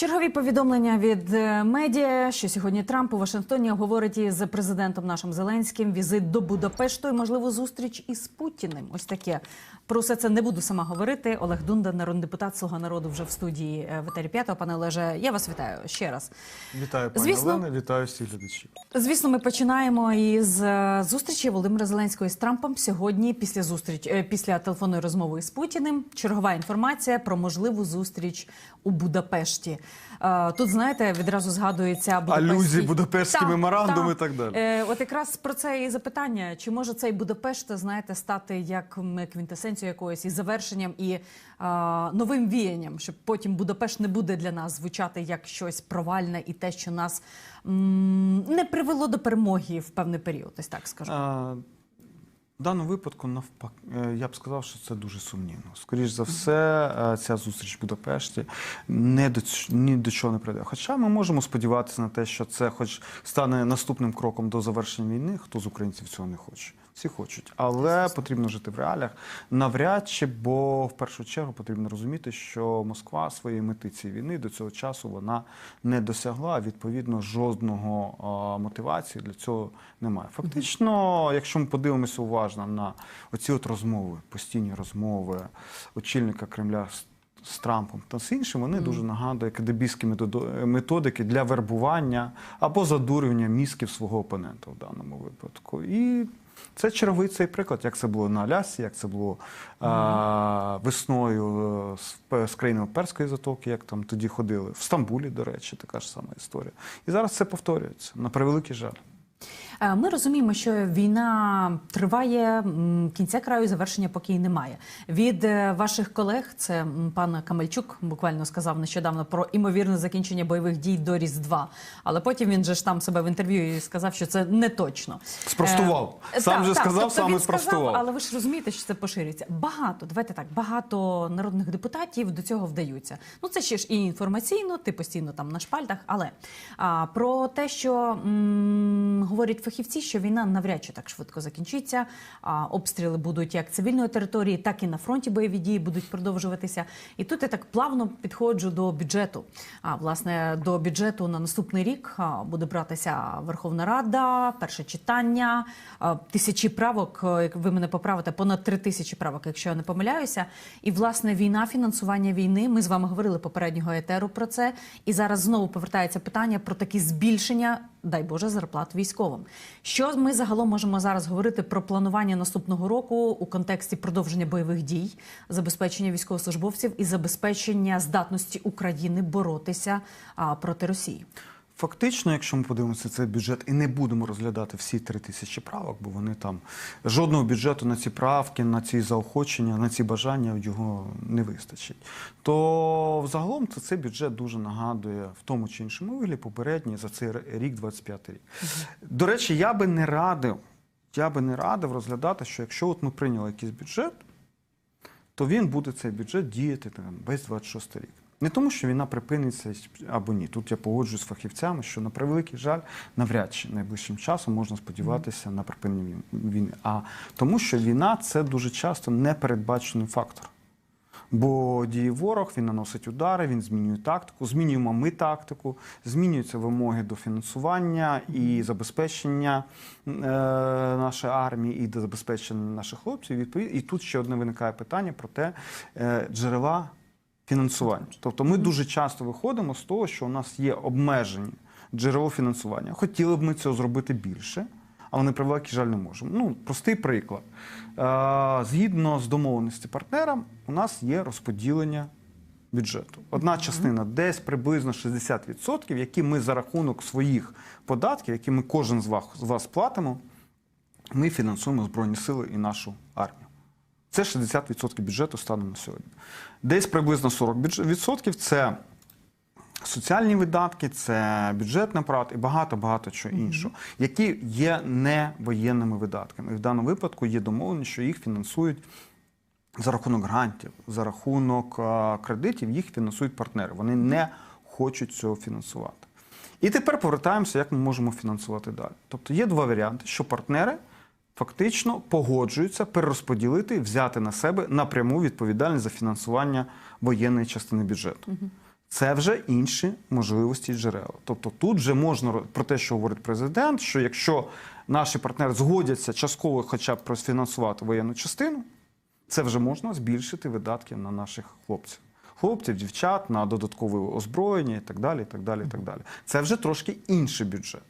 Чергові повідомлення від е, медіа, що сьогодні Трамп у Вашингтоні говорить із президентом нашим Зеленським візит до Будапешту і можливо зустріч із Путіним. Ось таке про все це не буду сама говорити. Олег Дунда, народний депутат Слуга народу, вже в студії е, в етері п'ятого. Пане Олеже, я вас вітаю ще раз. Вітаю, пані Звісно. Олена, вітаю всіх глядачів. Звісно, ми починаємо із е, зустрічі Володимира Зеленського з Трампом сьогодні. Після зустріч після телефонної розмови з Путіним. Чергова інформація про можливу зустріч у Будапешті. Е, Тут знаєте, відразу згадується Будапештський... Алюзії, Будапештський меморандум так. і так далі. Е, От якраз про це і запитання: чи може цей Будапешт, знаєте, стати як м, квінтесенцією якоюсь і завершенням і е, новим віянням, щоб потім Будапешт не буде для нас звучати як щось провальне і те, що нас м, не привело до перемоги в певний період, ось так скажу. А, в даному випадку, навпак, е, я б сказав, що це дуже сумнівно. Скоріше за все, е, ця зустріч в Будапешті не до, ні до чого не прийде. Хоча ми можемо сподіватися на те, що це хоч стане наступним кроком до завершення війни. Хто з українців цього не хоче? Всі хочуть, але потрібно жити в реаліях. Навряд чи, бо в першу чергу потрібно розуміти, що Москва своєї мети цієї війни до цього часу вона не досягла. Відповідно, жодного а, мотивації для цього немає. Фактично, якщо ми подивимося уважно на оці от розмови, постійні розмови очільника Кремля з, з Трампом та з іншим, вони дуже нагадують методо- методики для вербування або задурювання мізків свого опонента в даному випадку. І це черговий цей приклад, як це було на Алясі, як це було а, весною е, з, з країнами Перської затоки, як там тоді ходили. В Стамбулі, до речі, така ж сама історія. І зараз це повторюється на превеликий жаль. Е, Ми розуміємо, що війна триває кінця краю, завершення поки й немає. Від е, ваших колег, це пан Камельчук буквально сказав нещодавно про імовірне закінчення бойових дій до Різдва. Але потім він же ж там себе в інтерв'ю і сказав, що це не точно. Спростував. Е, Сам так, же так, сказав, тобто сам і спростував. Але ви ж розумієте, що це поширюється. Багато, давайте так, багато народних депутатів до цього вдаються. Ну це ще ж і інформаційно, ти постійно там на шпальтах. Але а, про те, що м, говорять фахівці, що війна навряд чи так швидко закінчиться. А, обстріли будуть як цивільної території, так і на фронті бойові дії будуть продовжуватися. І тут я так плавно підходжу до бюджету. А власне до бюджету на наступний рік буде братися Верховна Рада, перше читання, тисячі правок. е, Як ви мене поправите, понад три тисячі правок, якщо я не помиляюся. І власне війна, фінансування війни. Ми з вами говорили попереднього етеру про це. І зараз знову повертається питання про такі збільшення, дай Боже, зарплат військовим. Що ми загалом можемо зараз говорити про планування наступного року у контексті продовження бойових дій, забезпечення військовослужбовців і забезпечення здатності України боротися проти Росії? Фактично, якщо ми подивимося цей бюджет і не будемо розглядати всі три тисячі правок, бо вони там жодного бюджету на ці правки, на ці заохочення, на ці бажання його не вистачить. То взагалом то цей бюджет дуже нагадує в тому чи іншому вигляді попередній за цей рік, 25 рік. До речі, я би не радив, я би не радив розглядати, що якщо от ми прийняли якийсь бюджет, то він буде цей бюджет діяти там, весь 26 рік. Не тому, що війна припиниться або ні. Тут я погоджуюсь з фахівцями, що на превеликий жаль, навряд чи найближчим часом можна сподіватися на припинення війни. А тому, що війна це дуже часто непередбачений фактор. Бо діє ворог, він наносить удари, він змінює тактику, змінюємо ми тактику, змінюються вимоги до фінансування і забезпечення е, нашої армії, і до забезпечення наших хлопців. І тут ще одне виникає питання про те, е, джерела фінансування. Тобто ми дуже часто виходимо з того, що у нас є обмежені джерело фінансування. Хотіли б ми цього зробити більше. Але на превеликий жаль не можемо. Ну, простий приклад. Е, Згідно з домовленості партнера, у нас є розподілення бюджету. Одна частина десь приблизно 60%, які ми за рахунок своїх податків, які ми кожен з вас, з вас платимо, ми фінансуємо Збройні Сили і нашу армію. Це 60% бюджету станом на сьогодні. Десь приблизно 40% це соціальні видатки, це бюджетний апарат і багато-багато чого іншого, які є не воєнними видатками. І в даному випадку є домовленість, що їх фінансують за рахунок грантів, за рахунок а, кредитів, їх фінансують партнери. Вони не хочуть цього фінансувати. І тепер повертаємося, як ми можемо фінансувати далі. Тобто є два варіанти, що партнери фактично погоджуються перерозподілити, взяти на себе напряму відповідальність за фінансування воєнної частини бюджету. Це вже інші можливості джерела. Тобто тут вже можна про те, що говорить президент, що якщо наші партнери згодяться частково хоча б профінансувати воєнну частину, це вже можна збільшити видатки на наших хлопців. Хлопців, дівчат, на додаткове озброєння і так далі. І так далі, і так далі. Це вже трошки інший бюджет.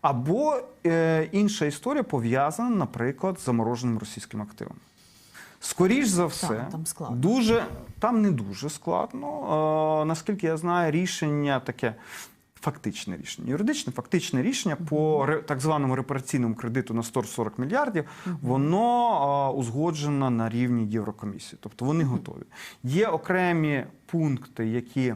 Або е, інша історія пов'язана, наприклад, з замороженим російським активом. Скоріш за все, там складно. дуже там не дуже складно. Е, наскільки я знаю, рішення таке. Фактичне рішення, юридичне, фактичне рішення по так званому репараційному кредиту на 140 мільярдів, воно а, узгоджено на рівні Єврокомісії. Тобто вони готові. Є окремі пункти, які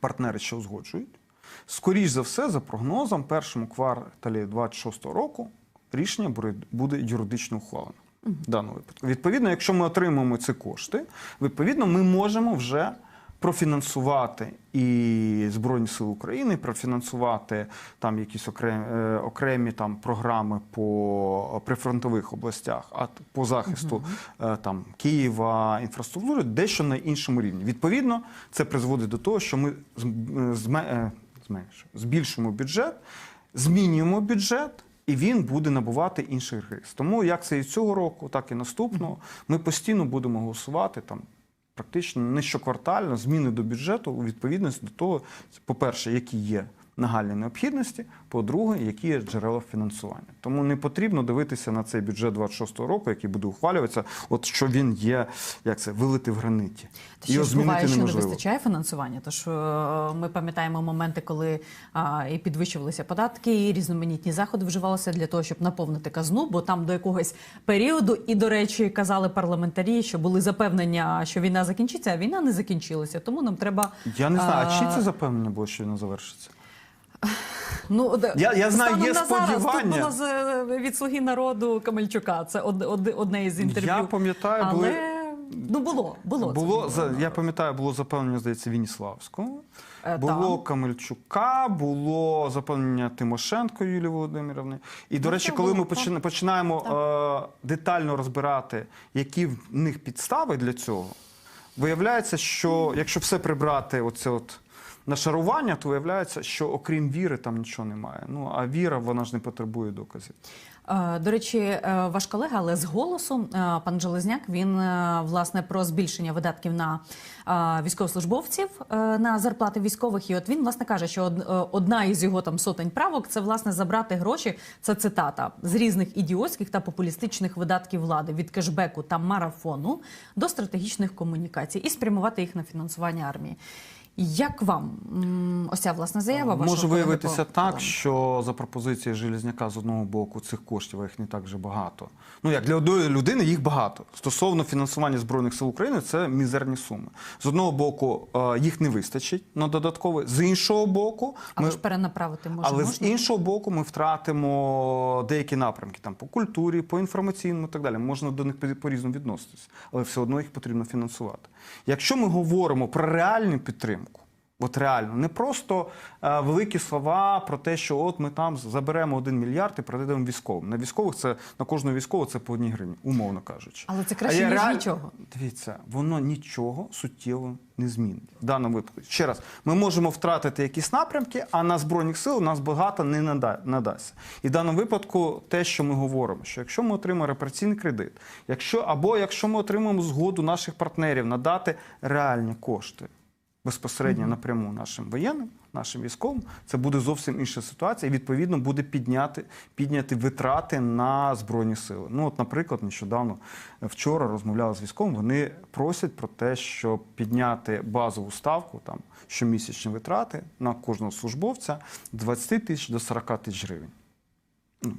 партнери ще узгоджують. Скоріш за все, за прогнозом, першому кварталі 26 року рішення буде- юридично ухвалено. В даному випадку. Відповідно, якщо ми отримаємо ці кошти, відповідно, ми можемо вже профінансувати і Збройні Сили України, профінансувати там якісь окремі, е, окремі там програми по прифронтових областях, а по захисту е, там Києва, інфраструктури, дещо на іншому рівні. Відповідно, це призводить до того, що ми з- зме- зменшуємо, збільшуємо бюджет, змінюємо бюджет. І він буде набувати інших рис. Тому як це і цього року, так і наступного, ми постійно будемо голосувати там практично не щоквартально зміни до бюджету у відповідності до того, по-перше, які є нагальні необхідності, по-друге, які є джерела фінансування. Тому не потрібно дивитися на цей бюджет 26-го року, який буде ухвалюватися, от що він є, як це, вилити в граниті. Та ж змінити буває, що не вистачає фінансування. Тож е, ми пам'ятаємо моменти, коли а, і підвищувалися податки, і різноманітні заходи вживалися для того, щоб наповнити казну, бо там до якогось періоду, і до речі, казали парламентарі, що були запевнення, що війна закінчиться, а війна не закінчилася. Тому нам треба Я не знаю, а чи це запевнення було, що вона завершиться? Ну, Я- я знаю, є на зараз сподівання. Тут було е, від слуги народу Камельчука. Це од, од, одне із інтерв'ю. Я пам'ятаю, але були- ну було, було. Було за я пам'ятаю, було запевнення, здається, Вініславського. Е, Було так. Камельчука, було запевнення Тимошенко Юлії Володимирівни. І, до Ну, речі, коли було, ми почина- починаємо е, детально розбирати, які в них підстави для цього, виявляється, що якщо все прибрати, оце от нашарування, то виявляється, що окрім віри там нічого немає. Ну а віра, вона ж не потребує доказів. Е, До речі, е, ваш колега, але з голосу, е, пан Железняк, він власне про збільшення видатків на військовослужбовців на зарплати військових. І от він власне каже, що одна із його там сотень правок це власне забрати гроші. Це цитата з різних ідіотських та популістичних видатків влади від кешбеку та марафону до стратегічних комунікацій і спрямувати їх на фінансування армії. Як вам ось ця власне заява? Може виявитися так, що за пропозиції Железняка з одного боку цих коштів а їх не так вже багато. Ну як для одної людини їх багато. Стосовно фінансування збройних сил України, це мізерні суми. З одного боку, е, їх не вистачить на додаткове. З іншого боку, Але ми ж перенаправити може але з іншого боку, ми втратимо деякі напрямки там по культурі, по інформаційному і так далі. Можна до них по різному відноситися, але все одно їх потрібно фінансувати. Якщо ми говоримо про реальну підтримку, от реально, не просто е, великі слова про те, що от ми там заберемо один мільярд і передаємо військовим. На військових це на кожного військового це по одній гривні, умовно кажучи. Але це краще, ніж реаль- нічого. Дивіться, воно нічого суттєво не змінить в даному випадку. Ще раз, ми можемо втратити якісь напрямки, а на збройних сил у нас багато не нада- надасться. І в даному випадку, те, що ми говоримо, що якщо ми отримаємо репараційний кредит, якщо або якщо ми отримаємо згоду наших партнерів надати реальні кошти безпосередньо напряму нашим воєнним, нашим військовим, це буде зовсім інша ситуація, і відповідно буде підняти, підняти витрати на збройні сили. Ну, от, наприклад, нещодавно е, вчора розмовляли з військовим. Вони просять про те, щоб підняти базову ставку там щомісячні витрати на кожного службовця з 20 тисяч до 40 тисяч гривень.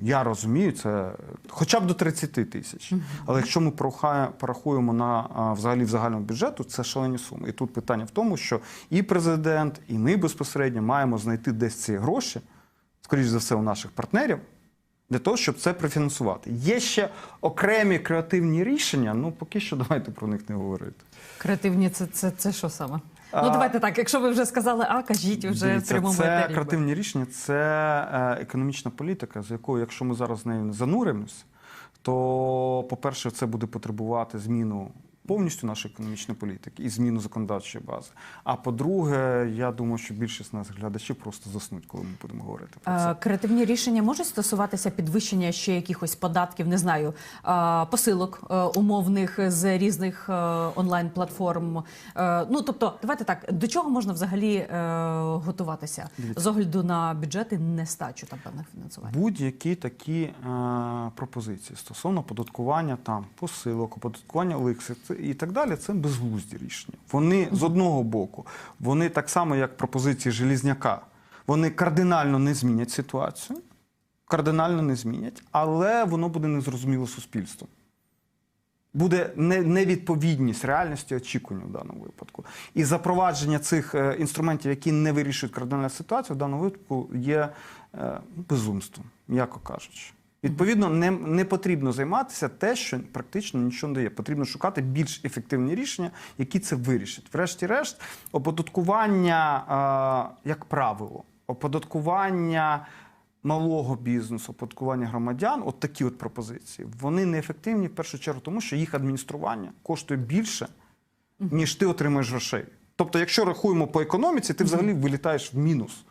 Я розумію, це хоча б до 30 тисяч. Але якщо ми порахуємо на взагалі в загальному бюджету, це шалені суми. І тут питання в тому, що і президент, і ми безпосередньо маємо знайти десь ці гроші, скоріш за все, у наших партнерів, для того, щоб це профінансувати. Є ще окремі креативні рішення. Ну поки що давайте про них не говорити. Креативні це, це, це що саме? А- Ну давайте так. Якщо ви вже сказали А, кажіть вже в Дивіться, прямому це етері. креативні рішення, це е, економічна політика, з якою, якщо ми зараз з нею не зануримось, то, по-перше, це буде потребувати зміну повністю нашої економічної політики і зміну законодавчої бази. А по-друге, я думаю, що більшість нас глядачів просто заснуть, коли ми будемо говорити про це. Е, Креативні рішення можуть стосуватися підвищення ще якихось податків, не знаю, е, посилок е, умовних з різних онлайн-платформ. Е, Ну тобто, давайте так, до чого можна взагалі готуватися з огляду на бюджет і нестачу там певних фінансувань? Будь-які такі пропозиції стосовно податкування там посилок, оподаткування ликси це- і так далі, це безглузді рішення. Вони з одного боку, вони так само, як пропозиції Желізняка, вони кардинально не змінять ситуацію, кардинально не змінять, але воно буде незрозуміло суспільству. Буде невідповідність реальності очікувань в даному випадку. І запровадження цих е, інструментів, які не вирішують кардинальну ситуацію, в даному випадку є е, безумством, м'яко кажучи. Відповідно, не, не потрібно займатися те, що практично нічого не дає. Потрібно шукати більш ефективні рішення, які це вирішать. Врешті-решт, оподаткування, е, як правило, оподаткування малого бізнесу, оподаткування громадян, от такі от пропозиції, вони неефективні в першу чергу, тому що їх адміністрування коштує більше, ніж ти отримаєш грошей. Тобто, якщо рахуємо по економіці, ти взагалі вилітаєш в мінус.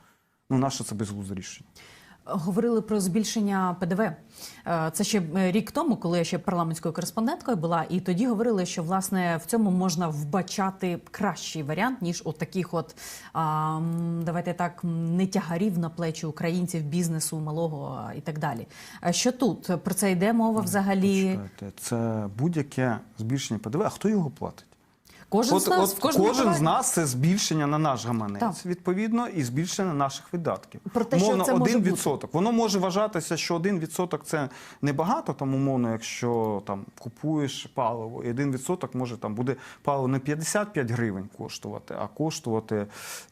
Ну, наше це безглузде рішення. Говорили про збільшення ПДВ. Е, Це ще е, рік тому, коли я ще парламентською кореспонденткою була, і тоді говорили, що власне в цьому можна вбачати кращий варіант ніж от таких, от а, давайте так, не тягарів на плечі українців, бізнесу, малого і так далі. Що тут про це йде мова взагалі? Це будь-яке збільшення ПДВ. А хто його платить? Кожен з нас в кожному кожен з нас це збільшення на наш гаманець, Так. відповідно, і збільшення наших видатків. Про те, що це 1%. бути. відсоток. Воно може вважатися, що 1% це небагато, там умовно, якщо там купуєш паливо, і 1% може там буде паливо не 55 гривень коштувати, а коштувати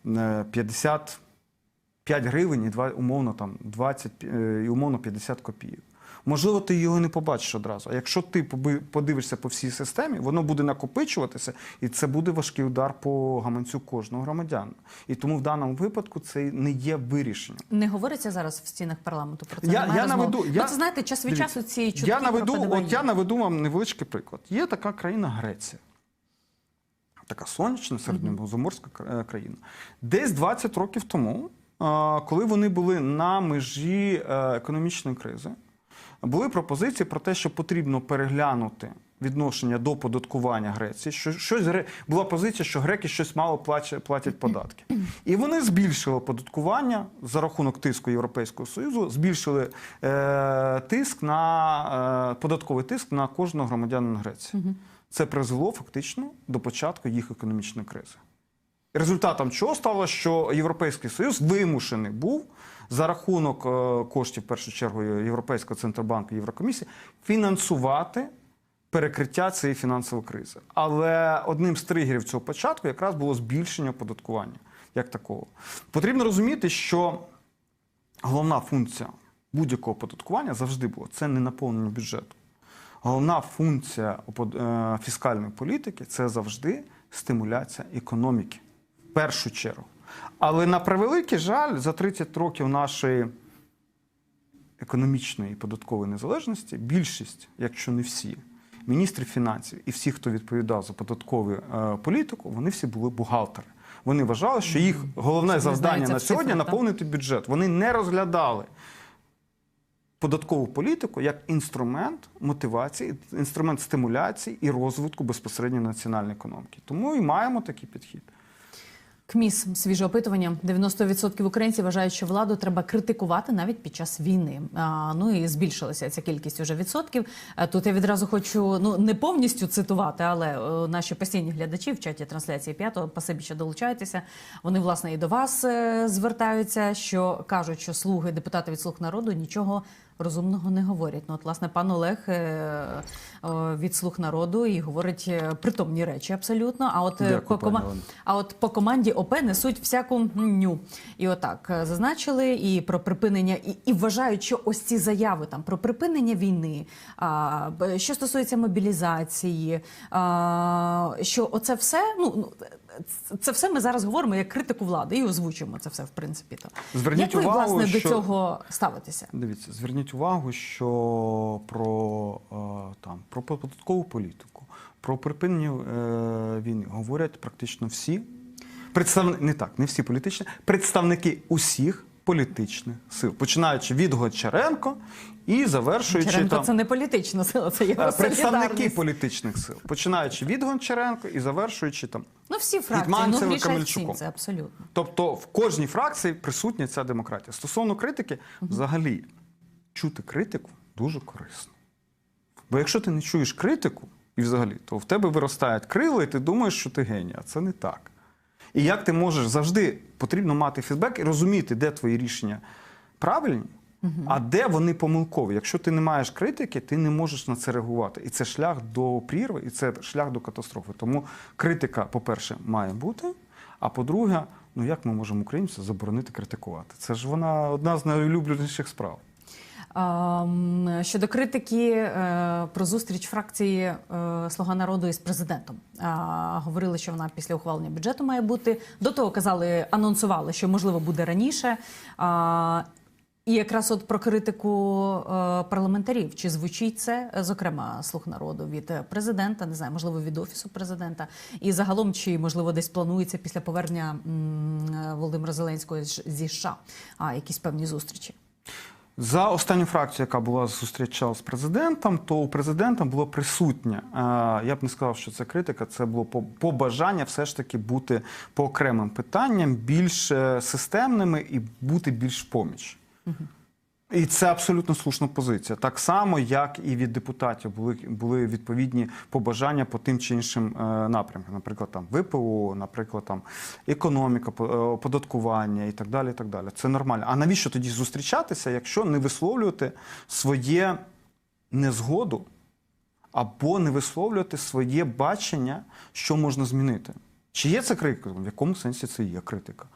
е, 55 гривень і два, умовно там 20 е, і умовно 50 копійок. Можливо, ти його не побачиш одразу. А якщо ти подивишся по всій системі, воно буде накопичуватися, і це буде важкий удар по гаманцю кожного громадяна. І тому в даному випадку це не є вирішенням. Не говориться зараз в стінах парламенту про це. Я, я наведу, ну, я, це знаєте, час від дивіться, часу ці чутки я наведу, про от я наведу вам невеличкий приклад. Є така країна Греція. Така сонячна середньозаморська е, країна. Десь 20 років тому, коли вони були на межі е, економічної кризи, були пропозиції про те, що потрібно переглянути відношення до податкування Греції. Що щось була позиція, що греки щось мало плаче- платять податки. І вони збільшили податкування за рахунок тиску Європейського Союзу, збільшили е, тиск на е, податковий тиск на кожного громадянина Греції. Це призвело фактично до початку їх економічної кризи. Результатом чого стало, що Європейський Союз вимушений був за рахунок е, коштів, в першу чергу, Європейського центробанку Єврокомісії, фінансувати перекриття цієї фінансової кризи. Але одним з тригерів цього початку якраз було збільшення оподаткування як такого. Потрібно розуміти, що головна функція будь-якого оподаткування завжди була це не наповнення бюджету. Головна функція е, фіскальної політики це завжди стимуляція економіки першу чергу. Але на превеликий жаль, за 30 років нашої економічної і податкової незалежності більшість, якщо не всі, міністрів фінансів і всі, хто відповідав за податкову е, політику, вони всі були бухгалтери. Вони вважали, що їх головне не завдання на сьогодні так? наповнити бюджет. Вони не розглядали податкову політику як інструмент мотивації, інструмент стимуляції і розвитку безпосередньо національної економіки. Тому і маємо такий підхід. КМІС свіже опитування. 90% українців вважають, що владу треба критикувати навіть під час війни. А, ну і збільшилася ця кількість уже відсотків. Тут я відразу хочу ну не повністю цитувати, але е, наші постійні глядачі в чаті трансляції п'ятого пасибі ще долучайтеся. Вони власне і до вас е, звертаються, що кажуть, що слуги депутати від слуг народу нічого. Розумного не говорять. Ну, от, власне, пан Олег е, е, від слуг народу і говорить притомні речі абсолютно. А от Дякую, по, кома- а от по команді ОП несуть всяку ню. І отак е, зазначили і про припинення, і, і вважають, що ось ці заяви там про припинення війни, а, що стосується мобілізації, а, що оце все, ну ну, це- все ми зараз говоримо як критику влади і озвучуємо це все в принципі. То Зверніть як ви увагу, власне до цього ставитеся? Дивіться, зверніть увагу, що про, е, там, про податкову політику, Про припинення е, війни говорять практично всі представники, не так, не всі політичні, представники усіх політичних сил, починаючи від Гончаренко і завершуючи Черенко там це не політична сила, це його е, представники політичних сил, починаючи від Гончаренко і завершуючи там. Ну всі фракції, ну Камельчуком. це абсолютно. Тобто в кожній фракції присутня ця демократія. Стосовно критики, взагалі чути критику дуже корисно. Бо якщо ти не чуєш критику, і взагалі, то в тебе виростають крила, і ти думаєш, що ти геній, а це не так. І як ти можеш завжди потрібно мати фідбек і розуміти, де твої рішення правильні, а де вони помилкові. Якщо ти не маєш критики, ти не можеш на це реагувати. І це шлях до прірви, і це шлях до катастрофи. Тому критика, по-перше, має бути. А по-друге, ну як ми можемо українцям заборонити критикувати? Це ж вона одна з найулюбленіших справ. Щодо критики е, про зустріч фракції е, Слуга народу із президентом. Говорили, що вона після ухвалення бюджету має бути. До того казали, анонсували, що можливо буде раніше. І якраз от про критику е, парламентарів. Чи звучить це, зокрема, слуг народу від президента, не знаю, можливо, від офісу президента, і загалом, чи можливо десь планується після повернення Володимира Зеленського зі США якісь певні зустрічі? За останню фракцію, яка була зустрічала з президентом, то у президента було присутнє. е, Я б не сказав, що це критика, це було по- побажання все ж таки бути по окремим питанням більш е, системними і бути більш поміч. І це абсолютно слушна позиція. Так само, як і від депутатів були, були відповідні побажання по тим чи іншим е, напрямкам, наприклад, там ВПО, наприклад, там економіка, е, оподаткування і так далі. І так далі. Це нормально. А навіщо тоді зустрічатися, якщо не висловлювати своє незгоду або не висловлювати своє бачення, що можна змінити? Чи є це критика? В якому сенсі це є критика?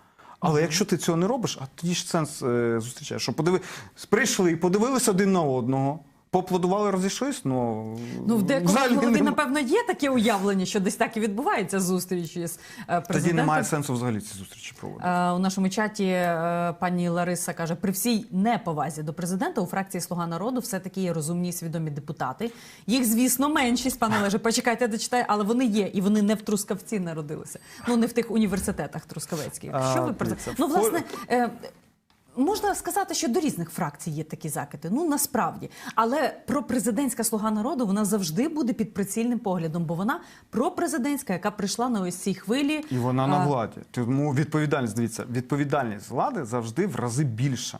Але якщо ти цього не робиш, а тоді ж сенс е, зустрічаєш. Що подиви... прийшли, подивилися один на одного, поаплодували, розійшлись, ну, Ну, в декого взагалі в напевно, є таке уявлення, що десь так і відбувається зустрічі з е, президентом. Тоді немає сенсу взагалі ці зустрічі проводити. Е, У нашому чаті е, пані Лариса каже: при всій неповазі до президента у фракції Слуга народу все-таки є розумні і свідомі депутати. Їх, звісно, меншість, пане Олеже, почекайте, дочитаю, але вони є, і вони не в Трускавці народилися. Ну не в тих університетах трускавецьких. А, Що ви про це? Ну, власне. е, Можна сказати, що до різних фракцій є такі закиди. Ну насправді, але пропрезидентська слуга народу вона завжди буде під прицільним поглядом, бо вона пропрезидентська, яка прийшла на ось цій хвилі. І вона на владі. Тому відповідальність, дивіться, відповідальність влади завжди в рази більша.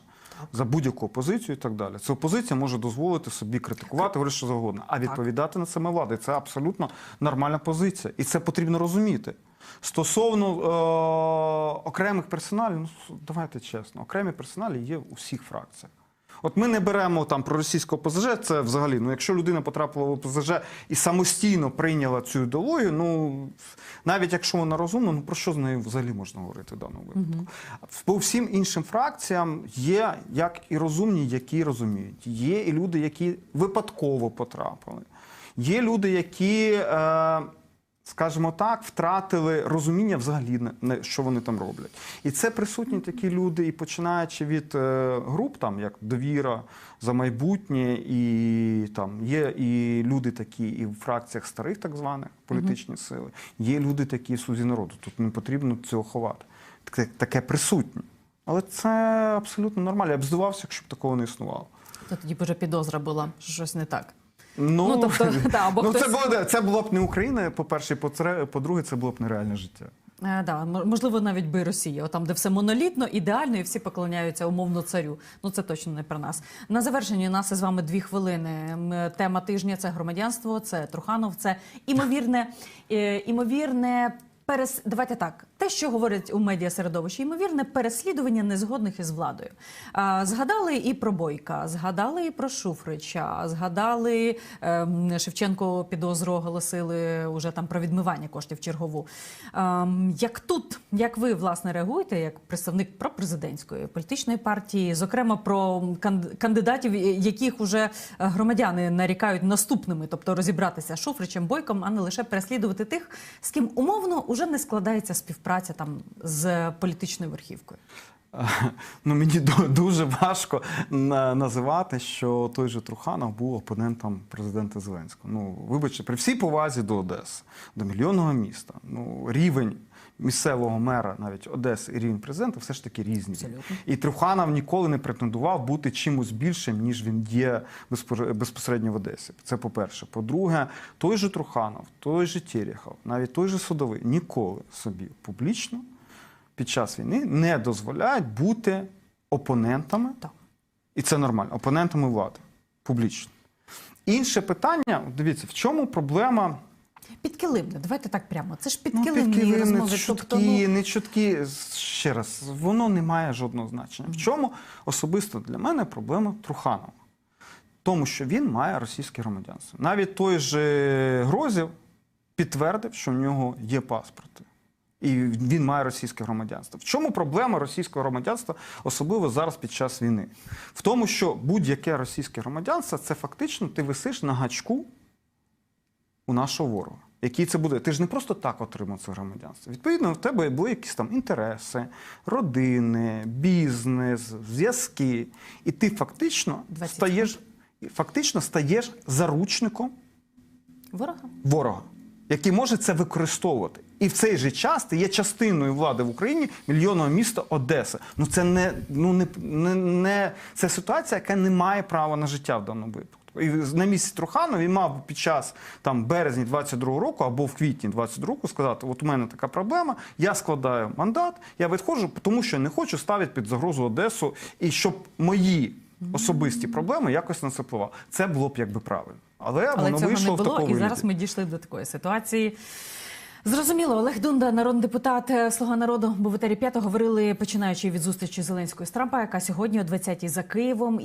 За будь-яку опозицію і так далі. Ця опозиція може дозволити собі критикувати, говорити що завгодно, а відповідати на саме влади. Це абсолютно нормальна позиція. І це потрібно розуміти. Стосовно е- окремих персоналів, ну давайте чесно, окремі персоналі є у всіх фракціях. От ми не беремо там про російського ОПЗЖ, це взагалі, ну якщо людина потрапила в ОПЗЖ і самостійно прийняла цю ідеологію, ну навіть якщо вона розумна, ну про що з нею взагалі можна говорити в даному випадку? По всім іншим фракціям є як і розумні, які розуміють. Є і люди, які випадково потрапили. Є люди, які. Е- скажімо так, втратили розуміння взагалі, не- що вони там роблять. І це присутні такі люди, і починаючи від е, груп, там як довіра за майбутнє, і там є і люди такі, і в фракціях старих, так званих політичні сили, є люди такі в слузі народу. Тут не потрібно цього ховати. Таке, таке присутнє. Але це абсолютно нормально. Я б здивався, якщо б такого не існувало. То тоді б вже підозра була, що щось не так. Ну, Ну, тобто, та, або ну це, хтось- було, це була б не Україна, по-перше, і по-тре- по-друге, це було б нереальне життя. Е, да, можливо, навіть би Росія, там, де все монолітно, ідеально, і всі поклоняються умовно царю. Ну це точно не про нас. На завершенні у нас із вами дві хвилини. Тема тижня це громадянство, це Труханов, це імовірне, е, імовірне. Перес... Давайте так, те, що говорять у медіасередовищі, ймовірне переслідування незгодних із владою. Згадали і про Бойка, згадали і про Шуфрича, згадали ем, Шевченко підозру оголосили уже там про відмивання коштів чергову. Ем, як тут, як ви власне реагуєте, як представник пропрезидентської політичної партії, зокрема про кан- кандидатів, яких уже е, громадяни нарікають наступними, тобто розібратися з Шуфричем, Бойком, а не лише переслідувати тих, з ким умовно уже не складається співпраця там з політичною верхівкою. Ну, мені дуже важко називати, що той же Труханов був опонентом президента Зеленського. Ну, вибачте, при всій повазі до Одеси, до мільйонного міста, ну, рівень місцевого мера, навіть Одеси, і рівень президента все ж таки різні. Абсолютно. І Труханов ніколи не претендував бути чимось більшим, ніж він є безпосередньо в Одесі. Це по-перше. По-друге, той же Труханов, той же Терехов, навіть той же Судовий ніколи собі публічно під час війни не дозволяють бути опонентами, Так. і це нормально, опонентами влади публічно. Інше питання: дивіться, в чому проблема Підкилимне, давайте так прямо. Це ж Ну, підкилимні підкилимне, розмови. чутки, Тобто, ну, не чутки. Ще раз, воно не має жодного значення. В чому особисто для мене проблема Труханова? Тому що він має російське громадянство. Навіть той же Грозів підтвердив, що в нього є паспорти. І він має російське громадянство. В чому проблема російського громадянства, особливо зараз під час війни? В тому, що будь-яке російське громадянство це фактично ти висиш на гачку у нашого ворога. Який це буде? Ти ж не просто так отримав це громадянство. Відповідно, в тебе були якісь там інтереси, родини, бізнес, зв'язки. І ти фактично стаєш, фактично стаєш заручником ворога. ворога, який може це використовувати. І в цей же час ти є частиною влади в Україні мільйонного міста Одеса. Ну це не ну не, не, не це ситуація, яка не має права на життя в даному випадку. На місці Труханова він мав під час там березні 22 року або в квітні 22 року сказати: от у мене така проблема, я складаю мандат, я відходжу, тому що не хочу ставити під загрозу Одесу, і щоб мої особисті проблеми якось на це впливали. Це було б якби правильно. Але, Але воно цього вийшло не в такому і зараз ми дійшли до такої ситуації. Зрозуміло, Олег Дунда, народний депутат е, Слуга народу, був в етері 5, говорили починаючи від зустрічі Зеленської з Трампа, яка сьогодні о 20-й за Києвом.